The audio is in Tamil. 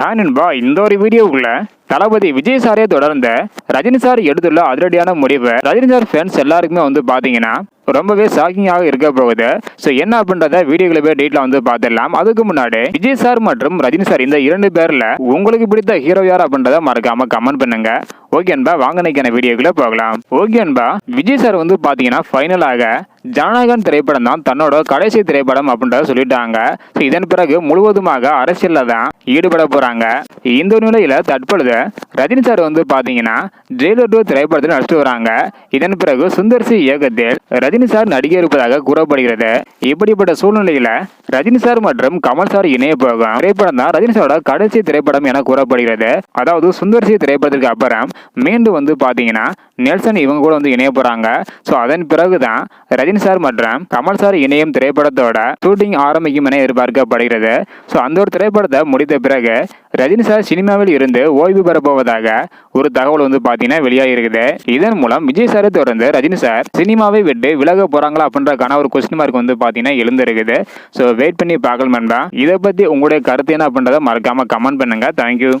ஹாய் இந்த ஒரு வீடியோவுக்குள்ள தளபதி விஜய் சாரே தொடர்ந்த ரஜினி சார் எடுத்துள்ள அதிரடியான முடிவு ரஜினி சார் ஃபேன்ஸ் எல்லாருக்குமே வந்து பார்த்தீங்கன்னா ரொம்பவே ஷாக்கிங்காக இருக்க போகுது. ஸோ என்ன அப்படின்றத வீடியோக்களை போய் டீட்டில் வந்து பார்த்துடலாம் அதுக்கு முன்னாடி விஜய் சார் மற்றும் ரஜினி சார் இந்த இரண்டு பேரில் உங்களுக்கு பிடித்த ஹீரோ யார் அப்படின்றத மறக்காம கமெண்ட் பண்ணுங்க. ஓகே அன்பா வாங்கினைக்கான நினைக்கிற போகலாம். ஓகே அன்பா விஜய் சார் வந்து பார்த்தீங்கன்னா ஃபைனலாக ஜனநாயகன் திரைப்படம் தான் தன்னோட கடைசி திரைப்படம் அப்படின்றத சொல்லிட்டாங்க. இதன் பிறகு முழுவதுமாக அரசியல்ல தான் ஈடுபட போறாங்க. இந்த நிலையில தற்பொழுது ரஜினி சார் வந்து பாத்தீங்கன்னா ஜெயிலர் டூ திரைப்படத்தில் நடிச்சிட்டு வராங்க. இதன் பிறகு சுந்தர் சி இயக்கத்தில் ரஜினி சார் நடிக்க இருப்பதாக கூறப்படுகிறது. இப்படிப்பட்ட சூழ்நிலையில ரஜினி சார் மற்றும் கமல் சார் இணைய போகும் திரைப்படம் தான் ரஜினி சாரோட கடைசி திரைப்படம் என கூறப்படுகிறது. அதாவது சுந்தர் சி திரைப்படத்திற்கு அப்புறம் மீண்டும் வந்து பாத்தீங்கன்னா நெல்சன் இவங்க கூட வந்து இணைய போறாங்க. ஸோ அதன் பிறகுதான் ரஜினி சார் மற்றும் கமல் சார் இணையும் திரைப்படத்தோட ஷூட்டிங் ஆரம்பிக்கும் என எதிர்பார்க்கப்படுகிறது. ஸோ அந்த ஒரு திரைப்படத்தை முடித்த பிறகு ரஜினி சார் சினிமாவில் இருந்து ஓய்வு பெறப்போவதாக போவதாக ஒரு தகவல் வந்து பார்த்தீங்கன்னா வெளியாகி இருக்குது இதன் மூலம் விஜய் சாரை தொடர்ந்து ரஜினி சார் சினிமாவை விட்டு விலக போறாங்களா அப்படின்றக்கான ஒரு கொஸ்டின் மார்க் வந்து பார்த்தீங்கன்னா எழுந்திருக்குது. ஸோ வெயிட் பண்ணி பார்க்கலாம் தான் இதை பற்றி உங்களுடைய கருத்து என்ன அப்படின்றத மறக்காம கமெண்ட் பண்ணுங்க. தேங்க்யூ